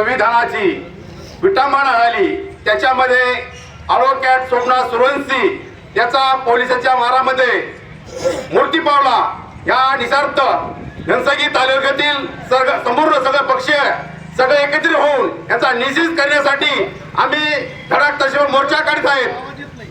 संविधानाची विटंबना आली. त्याच्यामध्ये ॲडव्होकेट सोमनाथ सुरवंशी याचा पोलिसाच्या मारामध्ये मूर्ती पावला. या निसार्थ घनसगी तालुक्यातील सर्व संपूर्ण सगळे पक्ष सगळे एकत्रित होऊन याचा निषेध करण्यासाठी आम्ही धडाक तशावर मोर्चा काढत आहेत.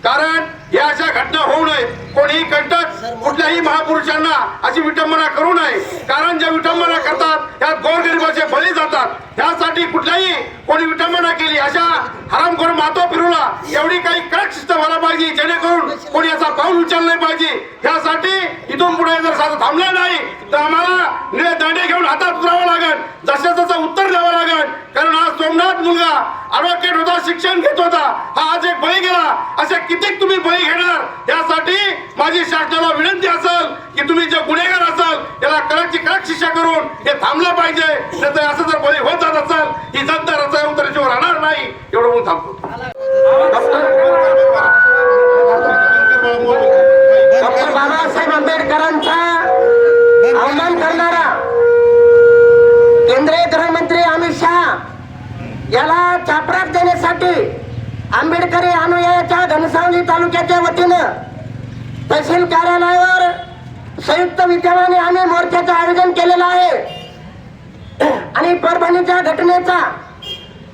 कारण या अशा घटना होऊ नये. कोणीही कंटक कुठल्याही महापुरुषांना अशी विटंबना करू नये. कारण ज्या विटंबना करतात त्यात गोरगरिबाचे बळी जातात. त्यासाठी कुठल्याही कोणी विटंबना केली अशा हरामखोर मातो फिरवला एवढी काही कडक शिस्त व्हायला पाहिजे जेणेकरून कोणी याचा पाऊल उचललं नाही पाहिजे. यासाठी इथून पुढे जर साधं थांबलं नाही तर आम्हाला दांडे घेऊन हातात उतरावं लागेल. जसं तसं उत्तर द्यावं लागेल. कारण हा सोमनाथ मुलगा ॲडव्होकेट होता शिक्षण घेत होता. हा आज एक बळी गेला. असे कितीक तुम्ही बळी घेणार? यासाठी माझी शासनाला विनंती असेल की तुम्ही जे गुन्हेगार असाल याला कडकची कडक शिक्षा करून हे थांबलं पाहिजे. नाहीतर असं जर बळी होत जात असेल ही जनता रस्त्यावर उतरल्याशिवाय राहणार नाही. एवढं म्हणून थांबतो. आंबेडकरांचा अवमान करणारा केंद्रीय गृहमंत्री अमित शहा याला चापराक देण्यासाठी आंबेडकरी अनुयायाच्या घनसावली तालुक्याच्या वतीनं तहसील कार्यालयावर संयुक्त विद्यमाने आम्ही मोर्चाचं आयोजन केलेलं आहे. आणि परभणीच्या घटनेचा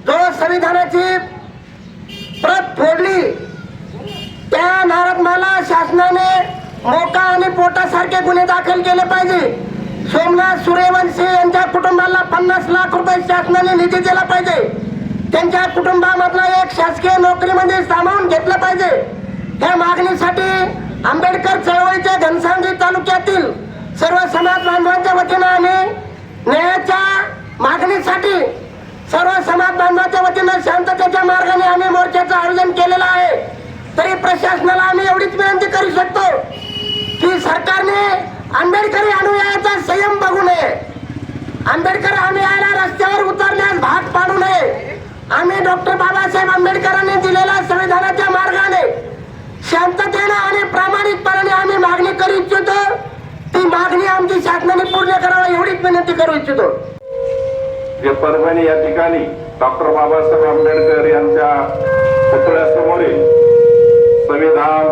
जो संविधानाची प्रत फोडली त्या नारदमाला शासनाने मोका आणि पोटासारखे गुन्हे दाखल केले पाहिजे. सोमनाथ सूर्यवंशी यांच्या कुटुंबाला पन्नास लाख रुपये शासनाने निधी दिला पाहिजे. त्यांच्या कुटुंबामधला एक शासकीय नोकरीमध्ये म्हणजे सामावून घेतलं पाहिजे. त्या मागणीसाठी आंबेडकर चळवळीच्या घनसावंगी तालुक्यातील सर्व समाज बांधवांच्या वतीनं आम्ही न्यायाच्या मागणीसाठी सर्व समाज बांधवाच्या वतीनं शांततेच्या मार्गाने आम्ही मोर्चाचं आयोजन केलेलं आहे. तरी प्रशासनाला आम्ही एवढीच विनंती करू शकतो की सरकारने आंबेडकरी अनुयायाचा संयम बघू नये आंबेडकर अनुयायाला रस्त्यावर उतरण्यास भाग पाडू नये आम्ही डॉक्टर बाबासाहेब आंबेडकरांनी दिलेल्या संविधानाच्या मार्गाने शांततेने आणि प्रामाणिकपणाने आम्ही मागणी करू इच्छितो ती मागणी आमची शासनाने पूर्ण करावी एवढीच विनंती करू इच्छितो. जे परभणी या ठिकाणी डॉक्टर बाबासाहेब आंबेडकर यांच्या पुतळ्यासमोरील संविधान